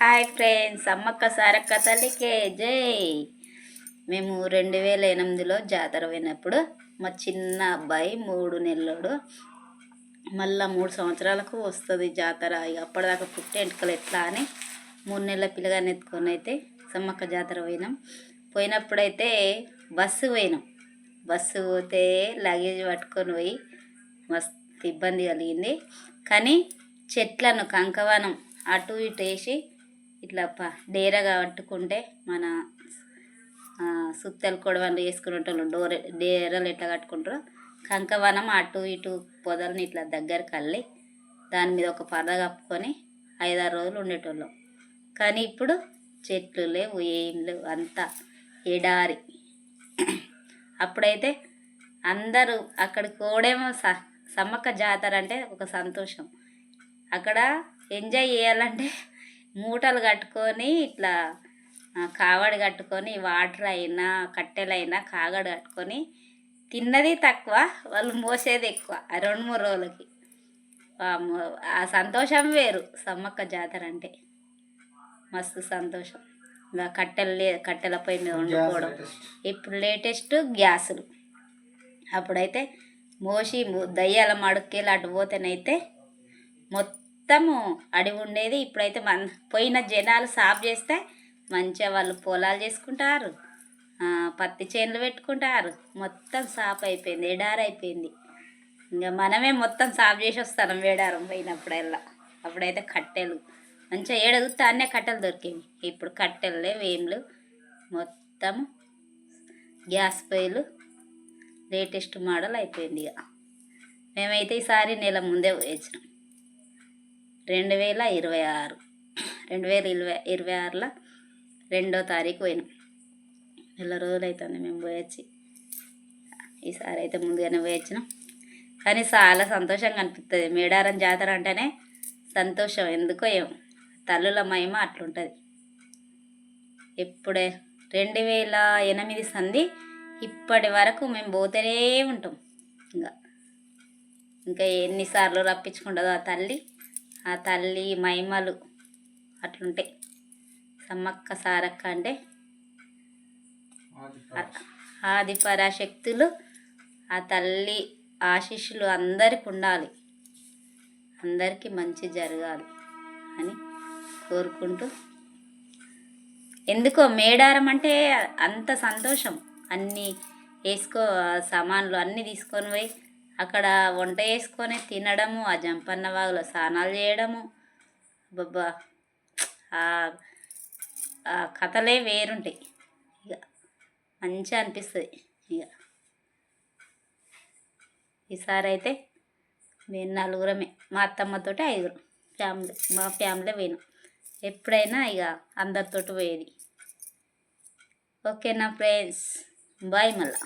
Hi friends Ammakka Sarakka తల్లికే జై. మేము రెండు వేల ఎనిమిదిలో జాతర పోయినప్పుడు మా చిన్న అబ్బాయి మూడు నెలలోడు మళ్ళా మూడు సంవత్సరాలకు వస్తుంది జాతర. ఇక అప్పటిదాకా పుట్టే ఎంటుకలు ఎట్లా అని మూడు నెలల పిల్లగాన్ని ఎత్తుకొని అయితే సమ్మక్క జాతర పోయినాం. పోయినప్పుడైతే బస్సు పోయినాం. బస్సు పోతే లగేజ్ పట్టుకొని పోయి మస్తు ఇబ్బంది కలిగింది. కానీ చెట్లను కంకవనం అటు ఇటు వేసి ఇట్లా ప డేరగా కట్టుకుంటే మన సుత్తలు సుత్తెలు వేసుకునేటోళ్ళు డోర డేరలు ఎట్లా కట్టుకుంటారో కంకవనం అటు ఇటు పొదల్ని ఇట్లా దగ్గరికి అల్లి దాని మీద ఒక పరద కప్పుకొని ఐదారు రోజులు ఉండేటోళ్ళం. కానీ ఇప్పుడు చెట్లు లేవు ఏం లేవు అంతా ఎడారి. అప్పుడైతే అందరూ అక్కడికి కోడేమో స సమ్మక్క జాతర అంటే ఒక సంతోషం. అక్కడ ఎంజాయ్ చేయాలంటే మూటలు కట్టుకొని ఇట్లా కావడి కట్టుకొని వాటర్ అయినా కట్టెలైనా కాగడు కట్టుకొని తిన్నది తక్కువ వాళ్ళు మోసేది ఎక్కువ రెండు మూడు రోజులకి. ఆ సంతోషం వేరు సమ్మక్క జాతర అంటే. మస్తు సంతోషం. ఇంకా కట్టెలు లే కట్టెల పొయ్యి మీద వండుకోవడం. ఇప్పుడు లేటెస్ట్ గ్యాసులు. అప్పుడైతే మోసి దయ్యాల మడుక్కేలు అటు పోతేనైతే మొత్తము అడవి ఉండేది. ఇప్పుడైతే మన పోయిన జనాలు సాఫ్ చేస్తే మంచిగా వాళ్ళు పొలాలు చేసుకుంటారు. పత్తి చేనులు పెట్టుకుంటారు. మొత్తం సాఫ్ అయిపోయింది ఎడారి అయిపోయింది ఇంకా మనమే మొత్తం సాఫ్ చేసి వస్తాం వేడారం పోయినప్పుడల్లా. అప్పుడైతే కట్టెలు. మంచిగా ఏడగుతా అన్నీ కట్టెలు దొరికేవి. ఇప్పుడు కట్టెలు లేవు ఏం లేవు మొత్తం గ్యాస్ పొయ్యిలు లేటెస్ట్ మోడల్ అయిపోయింది ఇక. మేమైతే ఈసారి నెల ముందే వేసినాం రెండు వేల ఇరవై ఆరు. రెండు వేల ఇరవై ఇరవై ఆరులో రెండో తారీఖు పోయినాం. నెల రోజులు అవుతుంది మేము పోయొచ్చి. ఈసారి అయితే ముందుగానే పోయొచ్చినాం. కానీ చాలా సంతోషంగా అనిపిస్తుంది మేడారం జాతర అంటేనే సంతోషం. ఎందుకో ఏం తల్లుల మహిమ అట్లుంటుంది. ఎప్పుడే? రెండు వేల ఎనిమిది సంధి ఇప్పటి వరకు మేము పోతూనే ఉంటాం. ఇంకా ఇంకా ఎన్నిసార్లు రప్పించుకుంటుందో ఆ తల్లి ఆ తల్లి మహిమలు అట్లుంటాయి. సమ్మక్క సారక్క అంటే ఆది పరాశక్తులు ఆ తల్లి ఆశీస్సులు అందరికి ఉండాలి. అందరికీ మంచి జరగాలి అని కోరుకుంటూ. ఎందుకో మేడారం అంటే అంత సంతోషం. అన్నీ వేసుకో సామాన్లు అన్నీ తీసుకొని పోయి అక్కడ వంట చేసుకొని తినడము ఆ జంపన్న వాగులో స్నానాలు చేయడము. బాబా ఆ కథలే వేరుంటాయి. ఇక మంచిగా అనిపిస్తుంది. ఇక ఈసారి అయితే మేము నలుగురమే. మా అత్తమ్మతో ఐదుగురు. ఫ్యామిలీ మా ఫ్యామిలీ పోయినాం. ఎప్పుడైనా ఇక అందరితోటి పోయేది. ఓకేనా ఫ్రెండ్స్? బాయ్ మళ్ళా.